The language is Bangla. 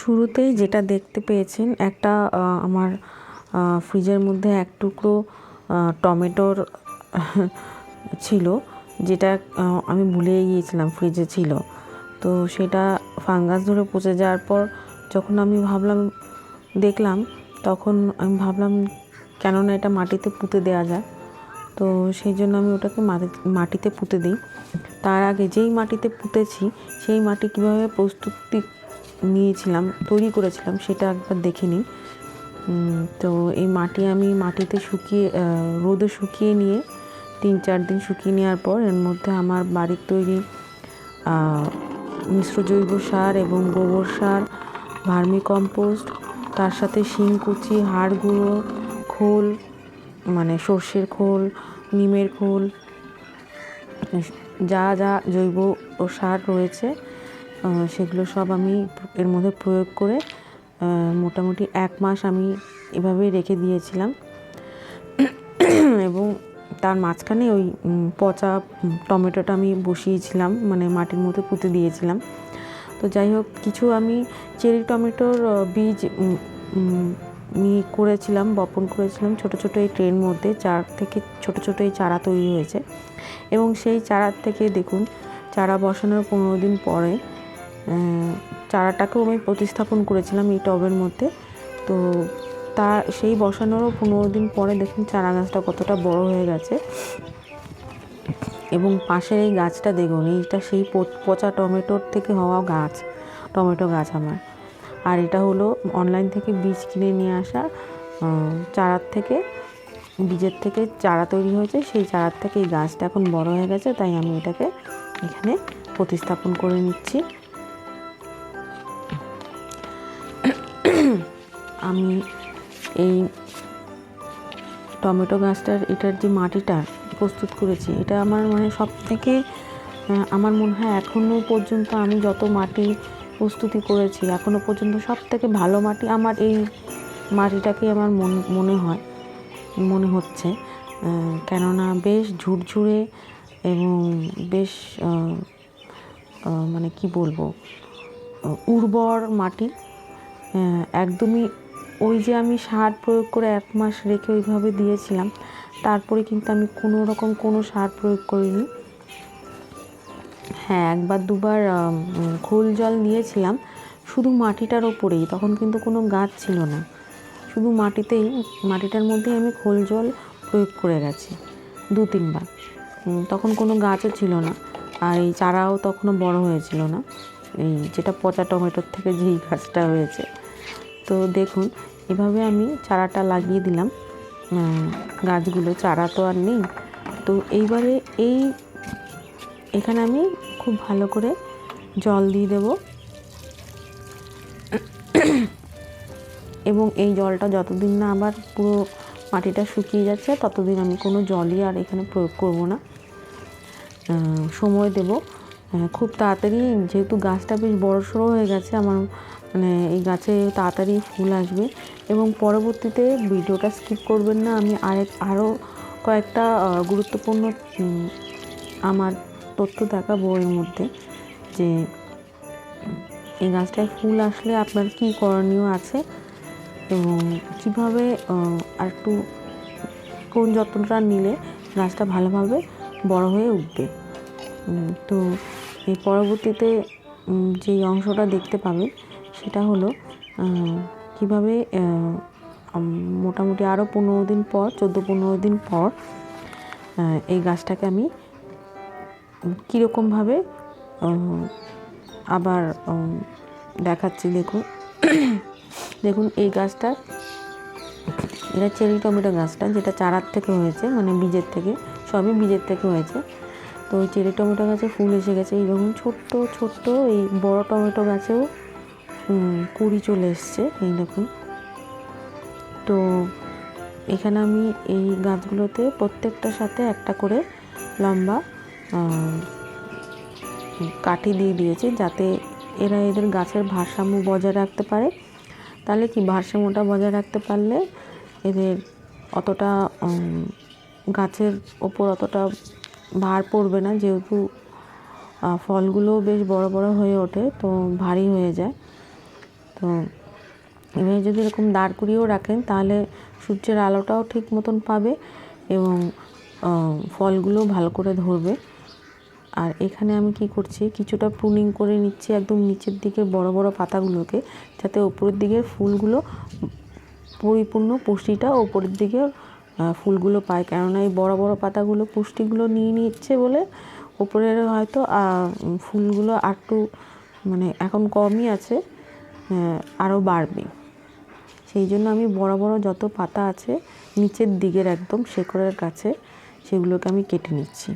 শুরুতেই যেটা দেখতে পেয়েছেন, একটা আমার ফ্রিজের মধ্যে এক টুকরো টমেটোর ছিল, যেটা আমি ভুলে গিয়েছিলাম ফ্রিজে ছিল। তো সেটা ফাঙ্গাস ধরে পচে যাওয়ার পর যখন আমি ভাবলাম, দেখলাম, তখন আমি ভাবলাম, কেননা এটা মাটিতে পুঁতে দেওয়া যায়। তো সেই জন্য আমি ওটাকে মাটিতে পুঁতে দিই। তার আগে যেই মাটিতে পুঁতেছি, সেই মাটি কীভাবে প্রস্তুতি নিয়েছিলাম, তৈরি করেছিলাম, সেটা একবার দেখে নিন তো এই মাটি আমি মাটিতে শুকিয়ে রোদে শুকিয়ে নিয়ে, তিন চার দিন শুকিয়ে নেওয়ার পর এর মধ্যে আমার বাড়ির তৈরি মিশ্র জৈব সার এবং গোবর সার ভার্মি কম্পোস্ট তার সাথে শিংকুচি হাড় গুঁড়ো, খোল মানে সর্ষের খোল, নিমের খোল, যা যা জৈব সার রয়েছে সেগুলো সব আমি এর মধ্যে প্রয়োগ করে মোটামুটি এক মাস আমি এভাবেই রেখে দিয়েছিলাম। এবং তার মাঝখানে ওই পচা টমেটোটা আমি বসিয়েছিলাম মানে মাটির মধ্যে পুঁতে দিয়েছিলাম। তো যাই হোক, কিছু আমি চেরি টমেটোর বীজ করেছিলাম, বপন করেছিলাম ছোট ছোট এই ট্রের মধ্যে, চার থেকে ছোট ছোট এই চারা তৈরি হয়েছে। এবং সেই চারার থেকে দেখুন, চারা বসানোর পনেরো দিন পরে চারাটাকেও আমি প্রতিস্থাপন করেছিলাম এই টবের মধ্যে। তো তা সেই বসানোরও পনেরো দিন পরে দেখুন চারা গাছটা কতটা বড় হয়ে গেছে। এবং পাশের এই গাছটা দেখুন, এইটা সেই পচা টমেটোর থেকে হওয়া গাছ, টমেটো গাছ আমার। আর এটা হলো অনলাইন থেকে বীজ কিনে নিয়ে আসা চারার থেকে, বীজের থেকে চারা তৈরি হয়েছে, সেই চারার থেকে এই গাছটা এখন বড় হয়ে গেছে, তাই আমি এটাকে এখানে প্রতিস্থাপন করে নিচ্ছি। আমি এই টমেটো গাছটার, এটার যে মাটিটা প্রস্তুত করেছি, এটা আমার মানে সব থেকে আমার মনে হয় এখনও পর্যন্ত আমি যত মাটি প্রস্তুতি করেছি এখনও পর্যন্ত সব থেকে ভালো মাটি আমার এই মাটিটাকে আমার মন, মনে হয়, মনে হচ্ছে। কেননা বেশ ঝুরঝুরে এবং বেশ মানে কি বলব, উর্বর মাটি একদমই যে আমি সার প্রয়োগ করে এক মাস রেখে ওইভাবে দিয়েছিলাম, তারপরে কিন্তু আমি কোনো রকম কোনো সার প্রয়োগ করিনি। হ্যাঁ একবার দুবার খোল জল দিয়েছিলাম শুধু মাটিটার ওপরেই, তখন কিন্তু কোনো গাছ ছিল না। শুধু মাটিতেই, মাটিটার মধ্যেই আমি খোল জল প্রয়োগ করে গেছি, দু তিনবার। তখন কোনো গাছও ছিল না, আর এই চারাও তখনও বড় হয়েছিল না। এই যেটা পচা টমেটোর থেকে যেই গাছটা হয়েছে। তো দেখুন এভাবে আমি চারাটা লাগিয়ে দিলাম। গাছগুলো, চারা তো আর নেই। তো এইবারে এই, এখানে আমি খুব ভালো করে জল দিয়ে দেব। এবং এই জলটা যতদিন না আবার পুরো মাটিটা শুকিয়ে যাচ্ছে, ততদিন আমি কোনো জলই আর এখানে প্রয়োগ করব না। সময় দেব। খুব তাড়াতাড়ি, যেহেতু গাছটা বেশ বড় সড়ো হয়ে গেছে, আমার মানে এই গাছে তাড়াতাড়ি ফুল আসবে। এবং পরবর্তীতে ভিডিওটা স্কিপ করবেন না, আমি আরেক আরও কয়েকটা গুরুত্বপূর্ণ আমার তথ্য দেখাবো এর মধ্যে, যে এই গাছটায় ফুল আসলে আপনার কী করণীয় আছে এবং কীভাবে আর একটু কোন যত্নটা নিলে গাছটা ভালোভাবে বড় হয়ে উঠবে। তো এই পরবর্তীতে যেই অংশটা দেখতে পাবে, সেটা হলো কীভাবে মোটামুটি আরও পনেরো দিন পর, চোদ্দ পনেরো দিন পর এই গাছটাকে আমি কীরকমভাবে আবার দেখাচ্ছি। দেখুন দেখুন, এই গাছটা, এটা চেরি টমেটো গাছটা, যেটা চারার থেকে হয়েছে মানে বীজের থেকে, সবই বীজের থেকে হয়েছে। তো ওই চেরি টমেটো গাছে ফুল এসে গেছে। এই দেখুন ছোট্ট ছোট্ট এই বড় টমেটো গাছেও কুড়ি চলে এসছে। এই দেখুন। তো এখানে আমি এই গাছগুলোতে প্রত্যেকটার সাথে একটা করে লম্বা কাঠি দিয়ে দিয়েছি যাতে এরা এদের গাছের ভারসাম্য বজায় রাখতে পারে। তাহলে কি ভারসাম্যটা বজায় রাখতে পারলে এদের অতটা গাছের ওপর অতটা ভার পড়বে না যেহেতু আহ, ফলগুলোও বেশ বড় বড় হয়ে ওঠে তো ভারী হয়ে যায়। তো এভাবে যদি এরকম দাঁড় করিয়েও রাখেন তাহলে সূর্যের আলোটাও ঠিক মতন পাবে এবং ফলগুলো ভালো করে ধরবে। আর এখানে আমি কি করছি কিছুটা প্রুনিং করে নিচ্ছি একদম নিচের দিকে বড় বড় পাতাগুলোকে যাতে ওপরের দিকের ফুলগুলো পরিপূর্ণ পুষ্টিটা ওপরের দিকে ফুলগুলো পায়। কেননা এই বড় বড় পাতাগুলো, পুষ্টিগুলো নিয়ে নিচ্ছে বলে ওপরের হয়তো ফুলগুলো আরটু মানে এখন কমই আছে আরও বাড়বে। সেই জন্য আমি বড় বড় যত পাতা আছে, নিচের দিকের একদম শেকড়ের কাছে, সেগুলোকে আমি কেটে নিচ্ছি।